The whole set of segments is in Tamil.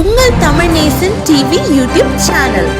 உங்கள் Tamil Nesan TV YouTube channel.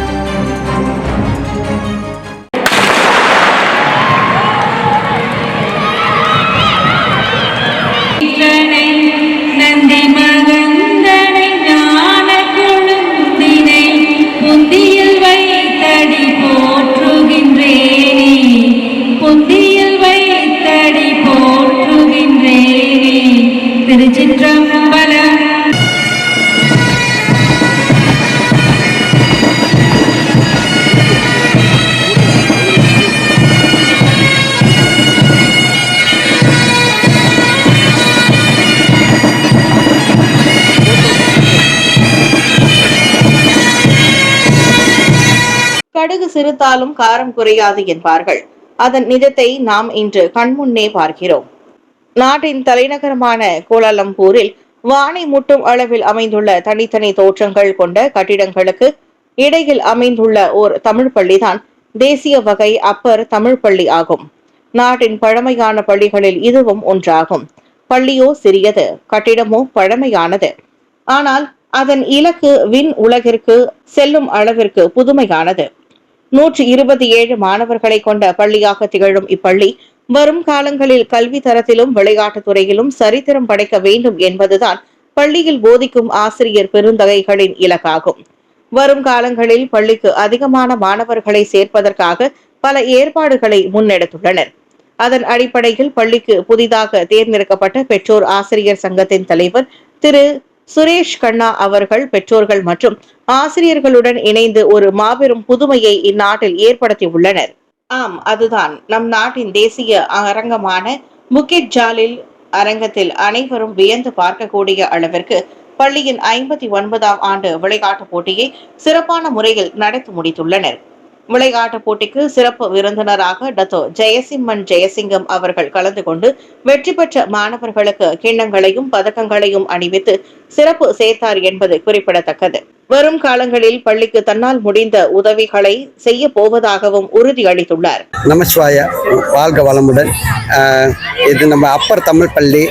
கடுகு சிறுத்தாலும் காரம் குறையாது என்பார்கள். அதன் நிஜத்தை நாம் இன்று கண்முன்னே பார்க்கிறோம். நாட்டின் தலைநகரமான கோலாலம்பூரில் வானை முட்டும் அளவில் அமைந்துள்ள தனித்தனி தோற்றங்கள் கொண்ட கட்டிடங்களுக்கு இடையில் அமைந்துள்ள ஓர் தமிழ் பள்ளிதான் தேசிய வகை அப்பர் தமிழ் பள்ளி ஆகும். நாட்டின் பழமையான பள்ளிகளில் இதுவும் ஒன்றாகும். பள்ளியோ சிறியது கட்டிடமோ பழமையானது. ஆனால் அதன் இலக்கு விண் உலகிற்கு செல்லும் அளவிற்கு புதுமையானது. நூற்றி இருபத்தி ஏழு மாணவர்களை கொண்ட பள்ளியாக திகழும் இப்பள்ளி வரும் காலங்களில் கல்வி தரத்திலும் விளையாட்டுத் துறையிலும் சரித்திரம் படைக்க வேண்டும் என்பதுதான் பள்ளியில் போதிக்கும் ஆசிரியர் பெருந்தகைகளின் இலக்காகும். வரும் காலங்களில் பள்ளிக்கு அதிகமான மாணவர்களை சேர்ப்பதற்காக பல ஏற்பாடுகளை முன்னெடுத்துள்ளனர். அதன் அடிப்படையில் பள்ளிக்கு புதிதாக தேர்ந்தெடுக்கப்பட்ட பெற்றோர் ஆசிரியர் சங்கத்தின் தலைவர் திரு. சுரேஷ் கண்ணா அவர்கள் பெற்றோர்கள் மற்றும் ஆசிரியர்களுடன் இணைந்து ஒரு மாபெரும் புதுமையை இந்நாட்டில் ஏற்படுத்தியுள்ளனர். ஆம் அதுதான். நம் நாட்டின் தேசிய அரங்கமான முக்கிட் ஜாலில் அரங்கத்தில் அனைவரும் வியந்து பார்க்கக்கூடிய அளவிற்கு பள்ளியின் ஐம்பத்தி ஒன்பதாம் ஆண்டு விளையாட்டுப் போட்டியை சிறப்பான முறையில் நடத்தி முடித்துள்ளனர். விளையாட்டுப் போட்டிக்கு சிறப்பு விருந்தினராக டத்தோ ஜெயசிம்மன் ஜெயசிங்கம் அவர்கள் கலந்து கொண்டு வெற்றி பெற்ற மாணவர்களுக்கு கிண்ணங்களையும் பதக்கங்களையும் அணிவித்து சிறப்பு சேர்த்தார் என்பது குறிப்பிடத்தக்கது. வரும் காலங்களில் பள்ளிக்கு தன்னால் முடிந்த உதவிகளை செய்ய போவதாகவும் உறுதியளித்துள்ளார் நமச்சிவாய வாழ்க வளமுடன். இது நம்ம அப்பர் தமிழ் பள்ளி.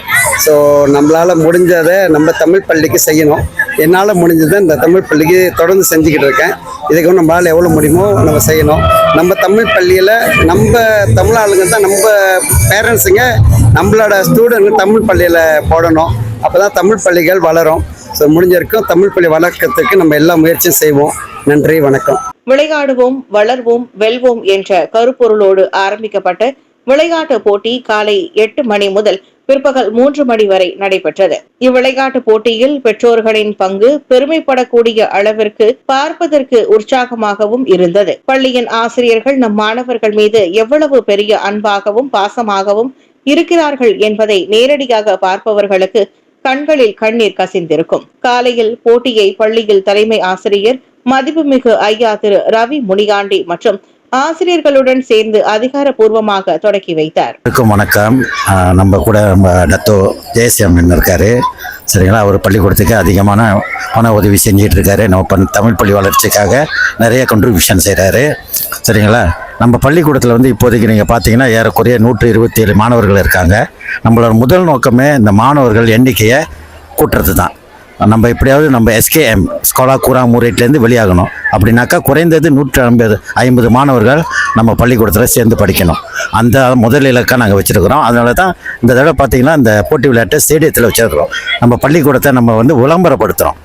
ஸோ நம்மளால் முடிஞ்சதை நம்ம தமிழ் பள்ளிக்கு செய்யணும். என்னால் முடிஞ்சதை இந்த தமிழ் பள்ளிக்கு தொடர்ந்து செஞ்சுக்கிட்டு இருக்கேன். இதுக்கு நம்மளால் எவ்வளோ முடியுமோ நம்ம செய்யணும். நம்ம தமிழ் பள்ளியில் நம்ம தமிழ் ஆளுங்க தான் நம்ம பேரண்ட்ஸுங்க நம்மளோட ஸ்டூடெண்ட் தமிழ் பள்ளியில் போடணும். அப்போ தான் தமிழ் பள்ளிகள் வளரும். ஸோ முடிஞ்சிருக்கும் தமிழ் பள்ளி வளர்க்கறதுக்கு நம்ம எல்லா முயற்சியும் செய்வோம். நன்றி வணக்கம். விளையாடுவோம் வளர்வோம் வெல்வோம் என்ற கருப்பொருளோடு ஆரம்பிக்கப்பட்ட விளையாட்டு போட்டி காலை எட்டு மணி முதல் பிற்பகல் மூன்று மணி வரை நடைபெற்றது. இவ்விளையாட்டு போட்டியில் பெற்றோர்களின் பங்கு பெருமைப்படக்கூடிய அளவிற்கு பார்ப்பதற்கு உற்சாகமாகவும் இருந்தது. பள்ளியின் ஆசிரியர்கள் நம் மாணவர்கள் மீது எவ்வளவு பெரிய அன்பாகவும் பாசமாகவும் இருக்கிறார்கள் என்பதை நேரடியாக பார்ப்பவர்களுக்கு கண்களில் கண்ணீர் கசிந்திருக்கும். காலையில் போட்டியை பள்ளியில் தலைமை ஆசிரியர் மதிப்புமிகு ஐயா திரு ரவி முனியாண்டி மற்றும் ஆசிரியர்களுடன் சேர்ந்து அதிகாரப்பூர்வமாக தொடக்கி வைத்தார். வணக்கம் வணக்கம். நம்ம கூட நம்ம டத்தோ ஜெயசியம்மன் இருக்காரு. சரிங்களா? அவர் பள்ளிக்கூடத்துக்கு அதிகமான பண உதவி செஞ்சிட்டு இருக்காரு. நம்ம பண் தமிழ் பள்ளி வளர்ச்சிக்காக நிறைய கண்ட்ரிபியூஷன் செய்கிறாரு சரிங்களா? நம்ம பள்ளிக்கூடத்தில் வந்து இப்போதைக்கு நீங்கள் பார்த்தீங்கன்னா ஏறக்குறைய நூற்றி இருபத்தி ஏழு மாணவர்கள் இருக்காங்க. நம்மளோட முதல் நோக்கமே இந்த மாணவர்கள் எண்ணிக்கையை கூட்டுறது தான் நம்ம எப்படியாவது நம்ம எஸ்கேஎம் ஸ்கோலா கூரா முறையிலேருந்து வெளியாகணும். அப்படின்னாக்கா குறைந்தது நூற்றி ஐம்பது ஐம்பது மாணவர்கள் நம்ம பள்ளிக்கூடத்தில் சேர்ந்து படிக்கணும். அந்த முதல் இலக்காக நாங்கள் வச்சுருக்கிறோம். அதனால தான் இந்த தடவை பார்த்திங்கன்னா இந்த போட்டி விளையாட்டை ஸ்டேடியத்தில் வச்சுருக்கிறோம். நம்ம பள்ளிக்கூடத்தை நம்ம வந்து விளம்பரப்படுத்துகிறோம்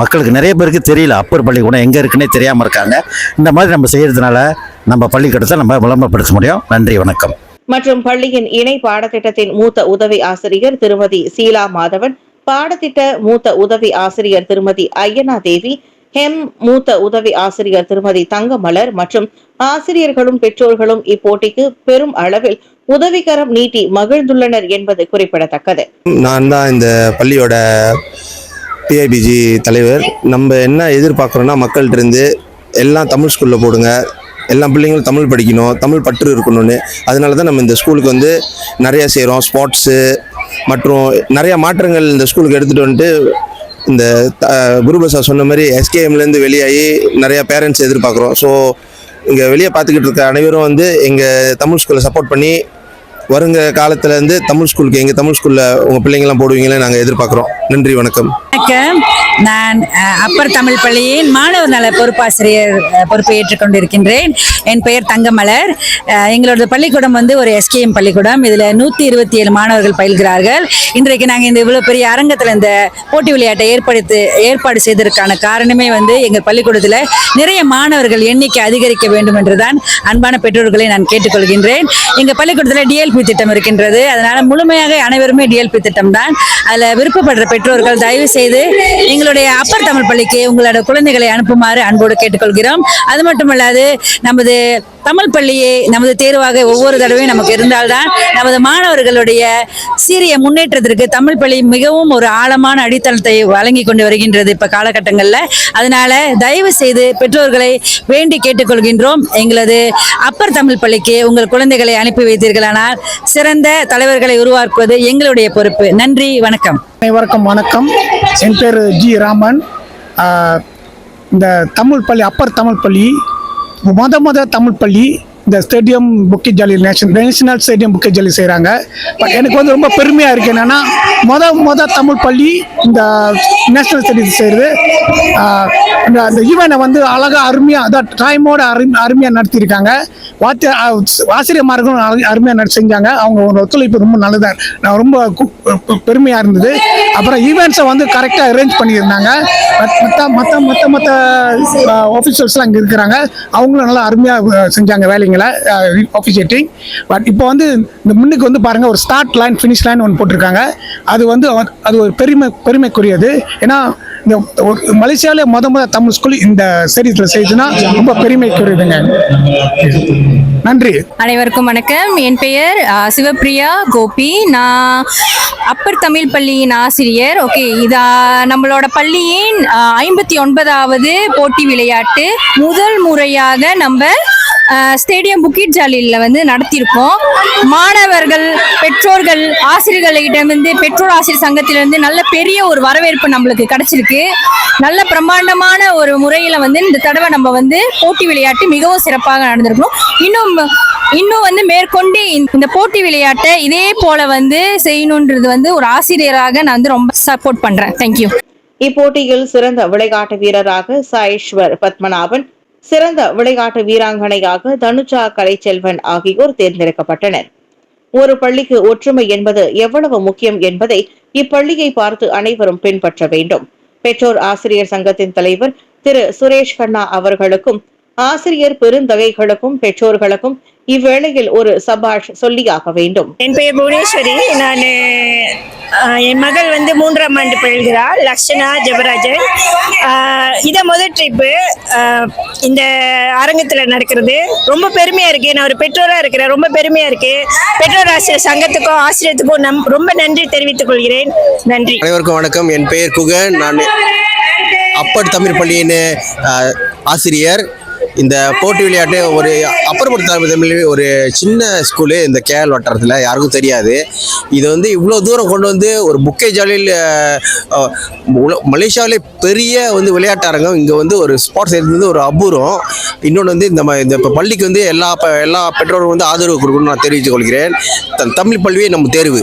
மக்களுக்கு நிறைய பேருக்கு தெரியல அப்பர் பள்ளிக்கூடம் எங்கே இருக்குன்னே தெரியாமல் இருக்காங்க. இந்த மாதிரி நம்ம செய்கிறதுனால நம்ம பள்ளிக்கூடத்தை நம்ம விளம்பரப்படுத்த முடியும். நன்றி வணக்கம். மற்றும் பள்ளியின் இணை பாடத்திட்டத்தின் மூத்த உதவி ஆசிரியர் திருமதி சீலா மாதவன் பாடத்திட்ட மூத்த உதவி ஆசிரியர் திருமதி ஐயனா தேவி ஹெம் மூத்த உதவி ஆசிரியர் திருமதி தங்கமலர் மற்றும் ஆசிரியர்களும் பெற்றோர்களும் இப்போட்டிக்கு பெரும் அளவில் உதவிகரம் நீட்டி மகிழ்ந்துள்ளனர் என்பது குறிப்பிடத்தக்கது. நான் தான் இந்த பள்ளியோட பிஐபிஜி தலைவர். நம்ம என்ன எதிர்பார்க்குறோன்னா மக்கள்கிட்ட இருந்து எல்லாம் தமிழ் ஸ்கூலில் போடுங்க. எல்லா பிள்ளைங்களும் தமிழ் படிக்கணும் தமிழ் பற்று இருக்கணும்னு. அதனால தான் நம்ம இந்த ஸ்கூலுக்கு வந்து நிறைய செய்கிறோம் ஸ்போர்ட்ஸு மற்றும் நிறைய மாற்றங்கள் இந்த ஸ்கூலுக்கு எடுத்துகிட்டு வந்துட்டு இந்த த- குருபிரசாத் சொன்ன மாதிரி எஸ்கேஎம்லேருந்து வெளியாகி நிறையா பேரண்ட்ஸ் எதிர்பார்க்குறோம். ஸோ இங்கே வெளியே பார்த்துக்கிட்டு இருக்க அனைவரும் வந்து எங்கள் தமிழ் ஸ்கூலை சப்போர்ட் பண்ணி வருங்க காலத்துலேருந்து தமிழ் ஸ்கூலுக்கு எங்கள் தமிழ் ஸ்கூலில் உங்கள் பிள்ளைங்களாம் போடுவீங்களே நாங்கள் எதிர்பார்க்குறோம். நன்றி வணக்கம். வணக்கம். நான் அப்பர் தமிழ் பள்ளியின் மாணவர் நல பொறுப்பாசிரியர் பொறுப்பை ஏற்றுக்கொண்டிருக்கின்றேன். என் பெயர் தங்கமலர். எங்களோட பள்ளிக்கூடம் வந்து ஒரு எஸ்கேஎம் பள்ளிக்கூடம். இதில் நூற்றி இருபத்தி ஏழு மாணவர்கள் பயில்கிறார்கள். இன்றைக்கு நாங்கள் இந்த இவ்வளோ பெரிய அரங்கத்தில் இந்த போட்டி விளையாட்டை ஏற்படுத்தி ஏற்பாடு செய்ததற்கான காரணமே வந்து எங்கள் பள்ளிக்கூடத்தில் நிறைய மாணவர்கள் எண்ணிக்கை அதிகரிக்க வேண்டும் என்றுதான் அன்பான பெற்றோர்களை நான் கேட்டுக்கொள்கின்றேன். எங்கள் பள்ளிக்கூடத்தில் டிஎல்பி திட்டம் இருக்கின்றது. அதனால் முழுமையாக அனைவருமே டிஎல்பி திட்டம் தான் அதில் விருப்பப்படுற பெற்றோர்கள் தயவு செய்து எங்களுடைய அப்பர் தமிழ் பள்ளிக்கு உங்களோட குழந்தைகளை அனுப்புமாறு அன்போடு கேட்டுக்கொள்கிறோம். அது மட்டுமல்லாது நமது தமிழ் பள்ளியை நமது தேர்வாக ஒவ்வொரு தடவையும் நமக்கு இருந்தால்தான் நமது மாணவர்களுடைய சீரிய முன்னேற்றத்திற்கு தமிழ் பள்ளி மிகவும் ஒரு ஆழமான அடித்தளத்தை வழங்கி கொண்டு வருகின்றது இப்ப காலகட்டங்களில். அதனால தயவு செய்து பெற்றோர்களை வேண்டி கேட்டுக்கொள்கின்றோம். எங்களது அப்பர் தமிழ் பள்ளிக்கு உங்கள் குழந்தைகளை அனுப்பி வைத்தீர்களானால் சிறந்த தலைவர்களை உருவாக்குவது எங்களுடைய பொறுப்பு. நன்றி வணக்கம். அனைவருக்கும் வணக்கம். என் பேர் ஜி ராமன். இந்த தமிழ் பள்ளி அப்பர் தமிழ் பள்ளி மொத மொத தமிழ் பள்ளி இந்த ஸ்டேடியம் புக்கி ஜாலி நேஷன் நேஷனல் ஸ்டேடியம் புக்கி ஜாலி செய்கிறாங்க பட் எனக்கு வந்து ரொம்ப பெருமையாக இருக்குது என்னென்னா மொத மொத தமிழ் பள்ளி இந்த நேஷனல் ஸ்டேடியம் செய்கிறது இந்த அந்த ஈவெண்ட்டை வந்து அழகாக அருமையாக அதான் டைமோட அரு அருமையாக நடத்தியிருக்காங்க. வாத்திய ஆசிரியமார்களும் அருமையாக நட செஞ்சாங்க அவங்க ஒரு ஒத்துழைப்பு ரொம்ப நல்லதாக நான் ரொம்ப கு- பெருமையாக இருந்தது. அப்புறம் ஈவெண்ட்ஸை வந்து கரெக்டாக அரேஞ்ச் பண்ணியிருந்தாங்க. மற்ற மற்ற மற்ற மற்ற ஆஃபீஸர்ஸ்லாம் அங்கே இருக்கிறாங்க. அவங்களும் நல்லா அருமையாக செஞ்சாங்க வேலைங்களை ஆஃபீஷியேட்டிங் பட் இப்போ வந்து இந்த முன்னுக்கு வந்து பாருங்கள் ஒரு ஸ்டார்ட் லைன் ஃபினிஷ் லைன் ஒன்று போட்டிருக்காங்க. அது வந்து அது ஒரு பெருமை பெருமைக்குரியது. ஏன்னா இந்த ஒரு மலேசியாவிலே முத முத தமிழ் ஸ்கூல் இந்த சீரீஸில் செய்துன்னா ரொம்ப பெருமைக்குரியதுங்க. நன்றி. அனைவருக்கும் வணக்கம். என் பெயர் சிவப்பிரியா கோபி. நான் அப்பர் தமிழ் பள்ளியின் ஆசிரியர். ஓகே இதா நம்மளோட பள்ளியின் ஐம்பத்தி ஒன்பதாவது போட்டி விளையாட்டு முதல் முறையாக நம்ம ஸ்டேடியம் புக்கிட் ஜாலியில் வந்து நடத்தியிருக்கோம். மாணவர்கள் பெற்றோர்கள் ஆசிரியர்களிடமிருந்து பெற்றோர் ஆசிரியர் சங்கத்திலிருந்து நல்ல பெரிய ஒரு வரவேற்பு நம்மளுக்கு கிடைச்சிருக்கு. நல்ல பிரம்மாண்டமான ஒரு முறையில் வந்து இந்த தடவை நம்ம வந்து போட்டி விளையாட்டு மிகவும் சிறப்பாக நடந்திருக்கணும். இன்னும் இன்னும் வந்து மேற்கொண்டு இந்த- இந்த போட்டி விளையாட்டை இதே போல வந்து செய்யணுன்றது வந்து ஒரு ஆசிரியராக நான் வந்து ரொம்ப சப்போர்ட் பண்றேன். தேங்க்யூ இப்போட்டியில் சிறந்த விளையாட்டு வீரராக சாயேஸ்வர் பத்மநாபன் சிறந்த விளையாட்டு வீராங்கனையாக தனுஷா கலைச்செல்வன் ஆகியோர் தேர்ந்தெடுக்கப்பட்டனர். ஒரு பள்ளிக்கு ஒற்றுமை என்பது எவ்வளவு முக்கியம் என்பதை இப்பள்ளியை பார்த்து அனைவரும் பின்பற்ற வேண்டும். பெற்றோர் ஆசிரியர் சங்கத்தின் தலைவர் திரு சுரேஷ் கண்ணா அவர்களுக்கும் ஆசிரியர் பெருந்தகைகளுக்கும் பெற்றோர்களுக்கும் இவ்வேளையில் ஒரு சபாஷ் சொல்லியாக வேண்டும். என் பெயர் புவனேஸ்வரி. நான் என் மகள் வந்து மூன்றாம் ஆண்டு பயில்கிறாள் லக்ஷனா ஜெபராஜன். இதை முதல் ட்ரிப்பு இந்த அரங்கத்தில் நடக்கிறது. ரொம்ப பெருமையாக இருக்குது நான் ஒரு பெற்றோராக இருக்கிறேன். ரொம்ப பெருமையாக இருக்குது பெற்றோர் ஆசிரியர் சங்கத்துக்கும் ஆசிரியத்துக்கும் நம் ரொம்ப நன்றி தெரிவித்துக் கொள்கிறேன். நன்றி. அனைவருக்கும் வணக்கம். என் பெயர் குகன். நான் அப்பர் தமிழ் பள்ளியின் ஆசிரியர். இந்த போட்டி விளையாட்டு ஒரு அப்பர் ஒரு சின்ன ஸ்கூலு இந்த கேஎல் வட்டாரத்தில் யாருக்கும் தெரியாது. இது வந்து இவ்வளோ தூரம் கொண்டு வந்து ஒரு புக்கே ஜாலியில் மலேசியாவிலே பெரிய வந்து விளையாட்டரங்கம் இங்கே வந்து ஒரு ஸ்போர்ட்ஸ் இருந்தது ஒரு அபூர்வம். இன்னொன்று வந்து இந்த ம- இந்த இப்போ பள்ளிக்கு வந்து எல்லா எல்லா பெற்றோரும் வந்து ஆதரவு கொடுக்கணும்னு நான் தெரிவித்துக் கொள்கிறேன். தமிழ் பள்ளியே நம்ம தேர்வு.